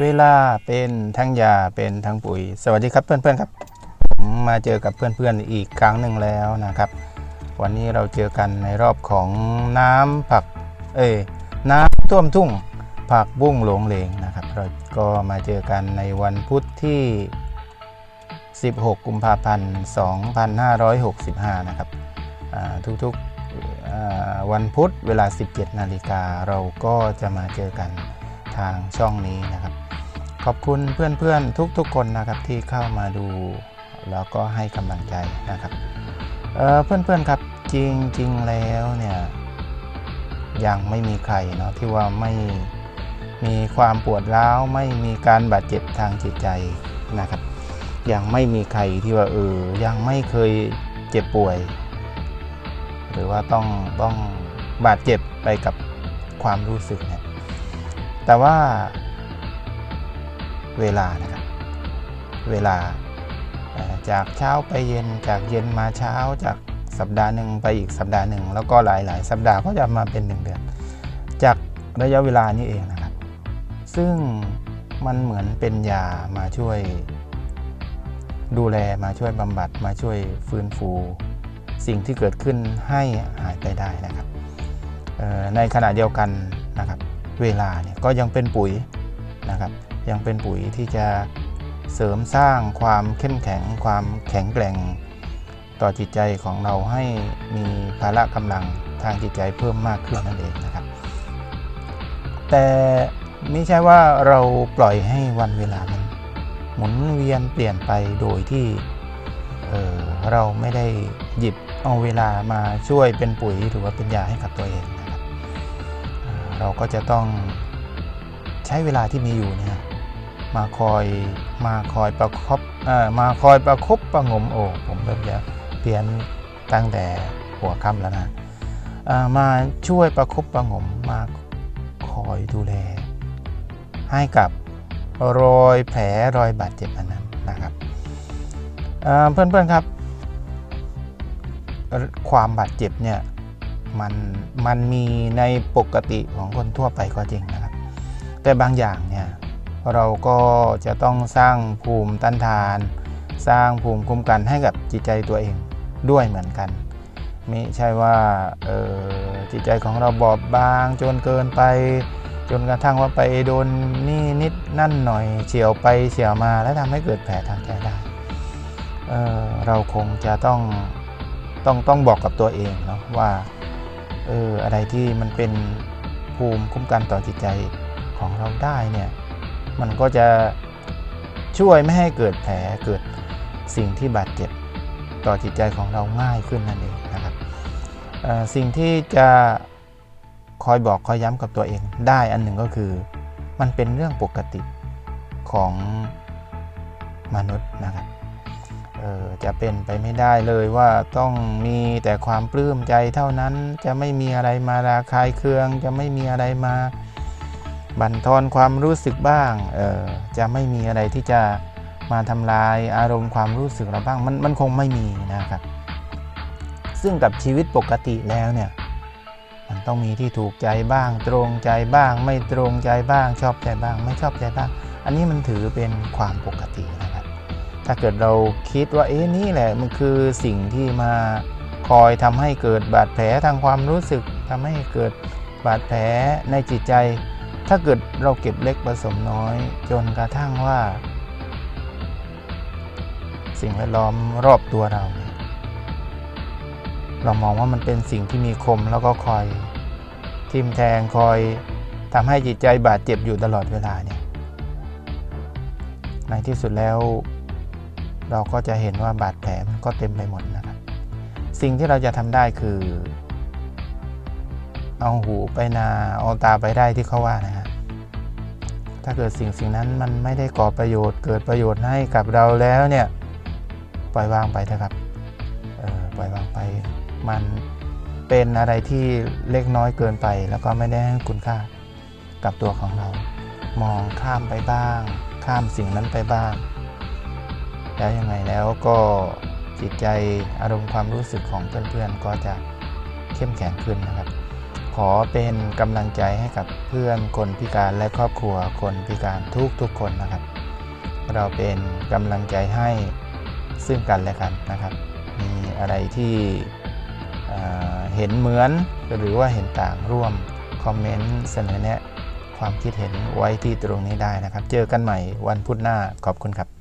เวลาเป็นทั้งยาเป็นทั้งปุ๋ย สวัสดีครับเพื่อนๆครับผมมาเจอกับเพื่อนๆอีกครั้งหนึ่งแล้วนะครับ วันนี้เราเจอกันในรอบของน้ำผักเอ้ยน้ำท่วมทุ่งผักบุ้งหลงเหลงนะครับ เราก็มาเจอกันในวันพุธที่ 16 กุมภาพันธ์ 2565 นะครับอ่าทุกๆวันพุธเวลา 17 นาฬิกาเราก็จะมาเจอกันทางช่องนี้นะครับ ขอบคุณเพื่อนๆทุกๆคนนะครับที่เข้ามาดู แล้วก็ให้กำลังใจนะครับเเพื่อนๆครับจริงๆแล้วเนี่ยยังไม่มีใครเนาะที่ว่าไม่มีความปวดร้าวไม่มีการบาดเจ็บทางจิตใจนะครับ ยังไม่มีใครที่ว่าเออยังไม่เคยเจ็บป่วย หรือว่าต้องต้องบาดเจ็บไปกับความรู้สึกเนี่ยแต่ว่า เวลานะครับ เวลาจากเช้าไปเย็นจากเย็นมาเช้าจากสัปดาห์หนึ่งไปอีกสัปดาห์หนึ่งแล้วก็หลาย ๆ สัปดาห์ก็จะมาเป็นหนึ่งเดือน จากระยะเวลานี้เองนะครับ ซึ่งมันเหมือนเป็นยามาช่วย ดูแลมาช่วยบำบัดมาช่วยฟื้นฟู สิ่งที่เกิดขึ้นให้หายไปได้นะครับในขณะเดียวกันนะครับ เวลาเนี่ยก็ยังเป็นปุ๋ยนะครับ ยังเป็นปุ๋ยที่จะเสริมสร้างความเข้มแข็งความแข็งแกร่ง ต่อจิตใจของเราให้มีพละกำลังทางจิตใจเพิ่มมากขึ้นนั่นเองนะครับ แต่ไม่ใช่ว่าเราปล่อยให้วันเวลามันหมุนเวียนเปลี่ยนไปโดยที่เออเราไม่ได้หยิบเอาเวลามาช่วยเป็นปุ๋ยหรือว่าเป็นยาให้กับตัวเองนะครับอ่าเราก็จะต้องใช้เวลาที่มีอยู่เนี่ย มาคอยมาคอยประคบมาคอยประคบประงมโอ้ผมเริ่มจะเพี้ยนตั้งแต่หัวค่ำแล้วนะมาช่วยประคบประงมมาคอยดูแล ให้กับรอยแผลรอยบาดเจ็บอันนั้นนะครับเพื่อนๆครับ ความบาดเจ็บเนี่ยมันมันมีในปกติของคนทั่วไปก็จริงนะครับ แต่บางอย่างเนี่ย เราก็จะต้องสร้างภูมิต้านทาน สร้างภูมิคุ้มกันให้กับจิตใจตัวเองด้วยเหมือนกันไม่ใช่ว่าจิตใจของเราบอบบางจนเกินไป จนกระทั่งว่าไปโดนนี่นิดนั่นหน่อยเฉียวไปเฉียวมาแล้วทำให้เกิดแผลทางใจได้เเราคงจะต้องต้องต้องบอกกับตัวเองเนาะว่าเอออะไรที่มันเป็นภูมิคุ้มกันต่อจิตใจของเราได้เนี่ย มันก็จะช่วยไม่ให้เกิดแผลเกิดสิ่งที่บาดเจ็บต่อจิตใจของเราง่ายขึ้นนั่นเองนะครับสิ่งที่จะคอยบอกคอยย้ำกับตัวเองได้อันหนึ่งก็คือ มันเป็นเรื่องปกติของมนุษย์นะครับจะเป็นไปไม่ได้เลยว่าต้องมีแต่ความปลื้มใจเท่านั้นจะไม่มีอะไรมาระคายเคือง จะไม่มีอะไรมา บั่นทอนความรู้สึกบ้างเออจะไม่มีอะไรที่จะมาทำลายอารมณ์ความรู้สึกเราบ้างมันมันคงไม่มีนะครับ ซึ่งกับชีวิตปกติแล้วเนี่ยมันต้องมีที่ถูกใจบ้าง ตรงใจบ้าง ไม่ตรงใจบ้าง ชอบใจบ้าง ไม่ชอบใจบ้าง อันนี้มันถือเป็นความปกตินะครับ ถ้าเกิดเราคิดว่าเอ๊ะนี่แหละมันคือสิ่งที่มาคอยทำให้เกิดบาดแผลทางความรู้สึกทำให้เกิดบาดแผลในจิตใจ ถ้าเกิดเราเก็บเล็กผสมน้อย จนกระทั่งว่า สิ่งแวดล้อมรอบตัวเรา เรามองว่ามันเป็นสิ่งที่มีคมแล้วก็คอยทิมแทงคอยทำให้จิตใจบาดเจ็บอยู่ตลอดเวลาเนี่ย ในที่สุดแล้ว เราก็จะเห็นว่าบาดแผลมันก็เต็มไปหมดนะครับ สิ่งที่เราจะทำได้คือ เอาหูไปนา เอาตาไปได้ที่เขาว่านะ ถ้าเกิดสิ่งสิ่งนั้นมันไม่ได้ก่อประโยชน์เกิดประโยชน์ให้กับเราแล้วเนี่ยปล่อยวางไปเถอะครับปล่อยวางไป มันเป็นอะไรที่เล็กน้อยเกินไป แล้วก็ไม่ได้ให้คุณค่ากับตัวของเรา มองข้ามไปบ้าง ข้ามสิ่งนั้นไปบ้าง แล้วยังไงแล้วก็จิตใจอารมณ์ความรู้สึกของเพื่อนๆก็จะเข้มแข็งขึ้นนะครับ ขอเป็นกำลังใจให้กับเพื่อนคนพิการและครอบครัวคนพิการทุกทุกคนนะครับ เราเป็นกำลังใจให้ซึ่งกันและกันนะครับ มีอะไรที่เห็นเหมือนหรือว่าเห็นต่างร่วมคอมเมนต์เสนอแนะความคิดเห็นไว้ที่ตรงนี้ได้นะครับ เจอกันใหม่วันพุธหน้าขอบคุณครับ